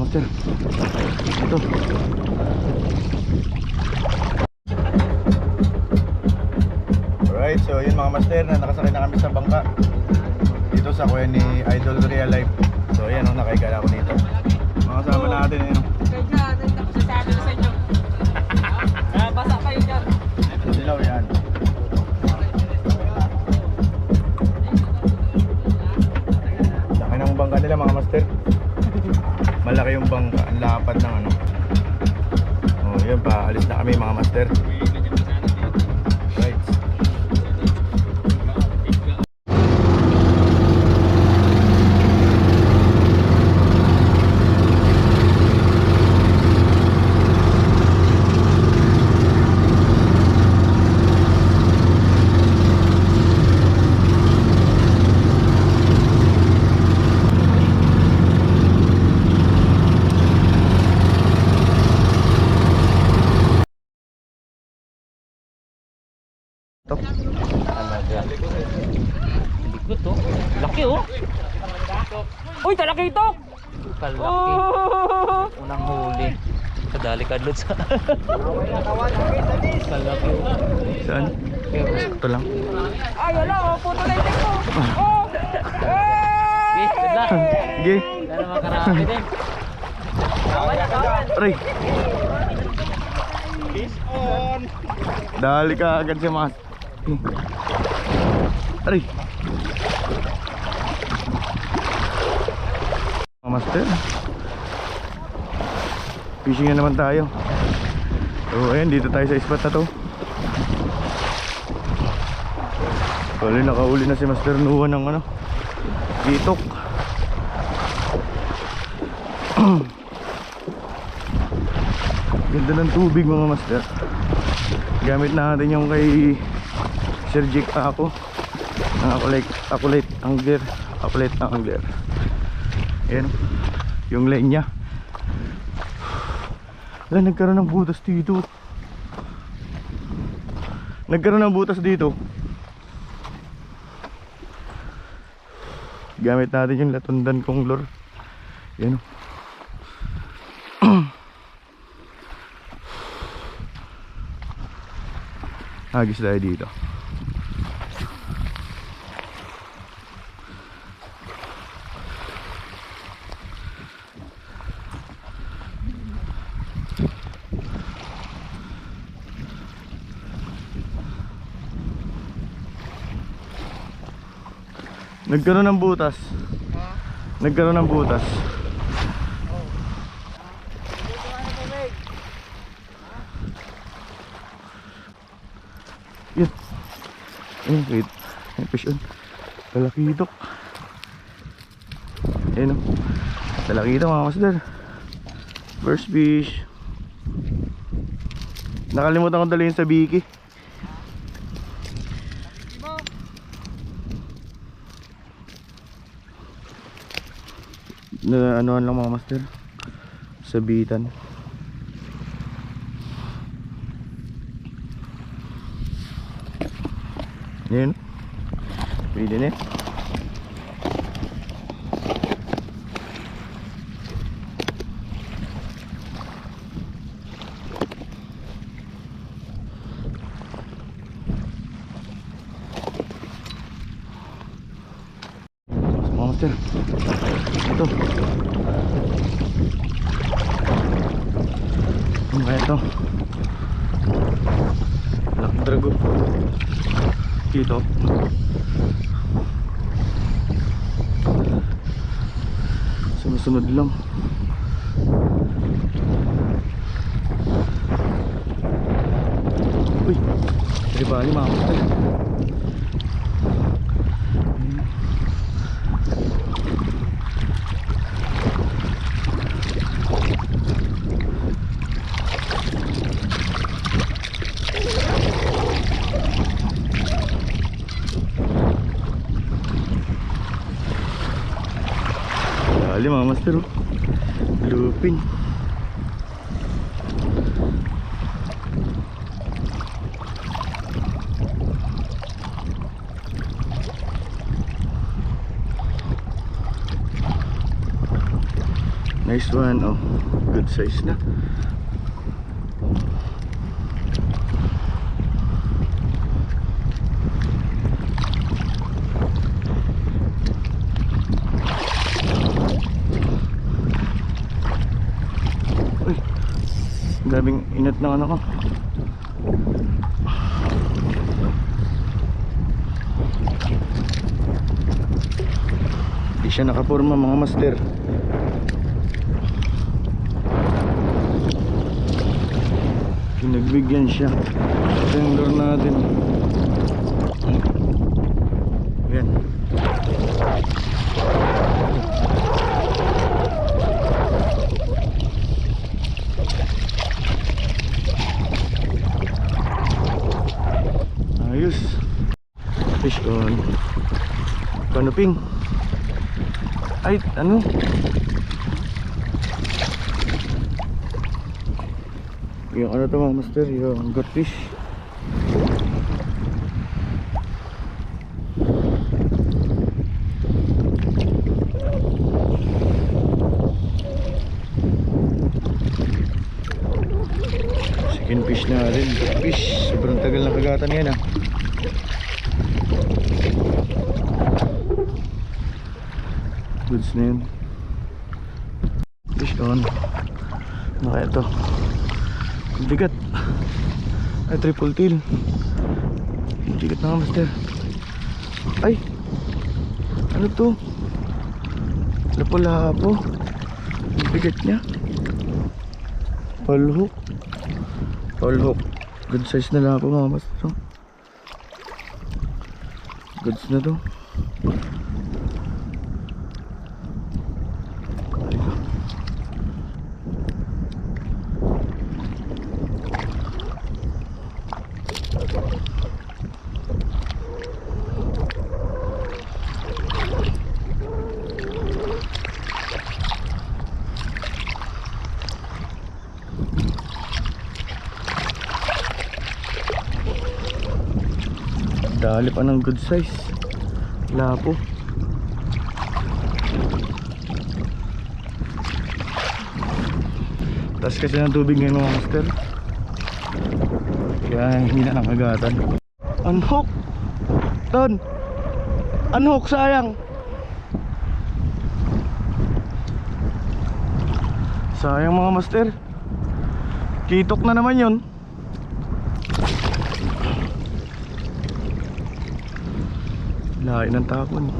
master. Ito. Alright, so yun mga master na nakasakay na kami sa bangka. Dito sa kuya ni Idol Real Life. So yan, oh, nakaigala ako dito. Bangka, ang lapad ng ano. Oh, yun pa, alis na kami mga master. Right. Ito. Likod to. Laki oh. Uy, talaki ito. Kalaki. Oh! Unang huli. Kadali kadlot sa... Kalaki. Saan? Ito lang. Ay, wala oh. Puto na yung ko. Oh! Okay, good luck. Sige. Sana makarami din. Aray. Dali ka agad si Mas. Aray. Master. Fishing na naman tayo. So ayan, dito tayo sa spot na to. Wala nakauli na si Master Nuwa ng ano. Bitok. Ganda ng tubig mga master Gamit natin yung kay Sir Jake ako Ang Akulite, Akulite Angler Akulite Angler Ayan Yung line niya. Wala nagkaroon ng butas dito. Nagkaroon ng butas dito. Gamit natin yung latundan kong lure Yan o Hagis tayo dito. Nagkaroon ng butas. Nagkaroon ng butas. Yun. Ayun, wait. Ayun, fish on. Talakitok. Ayun o. Talakitok mga masdar. First fish. Nakalimutan ko dalhin sa biki. Na anuan lang mga master. Sabitan. Yan. Pwede na. Mga master. Ito. Ano kaya ito? Black Drago. Dito. Sumusunod lang. Uy, tribali mga master. Dali mga master oh. Lupin. Nice one. Oh, good size na. Uy, grabing inat na ano ko. Di siya nakapurma mga master. Pinagbigyan siya. Lure natin. Yan. Fish on. Kanuping. Ay, ano? Yung ano to mga master, yung gutfish. Second fish na rin, gutfish. Sobrang tagal na kagatan yan ah. Goods na yun. Fish on. Ano kaya ito? Bigat. Ay, triple tail. Bigat na nga, master. Ay! Ano to? Lapo-lapo. Bigat niya. Palhook. Palhook. Good size na lapo mga master. Goods na to. Dali pa ng good size. Lapo. Taas kasi ng tubig ngayon mga master. Kaya hindi na nakagatan. Unhook! Ton! Unhook sayang! Sayang mga master. Kitok na naman yun. đời nên tao cũng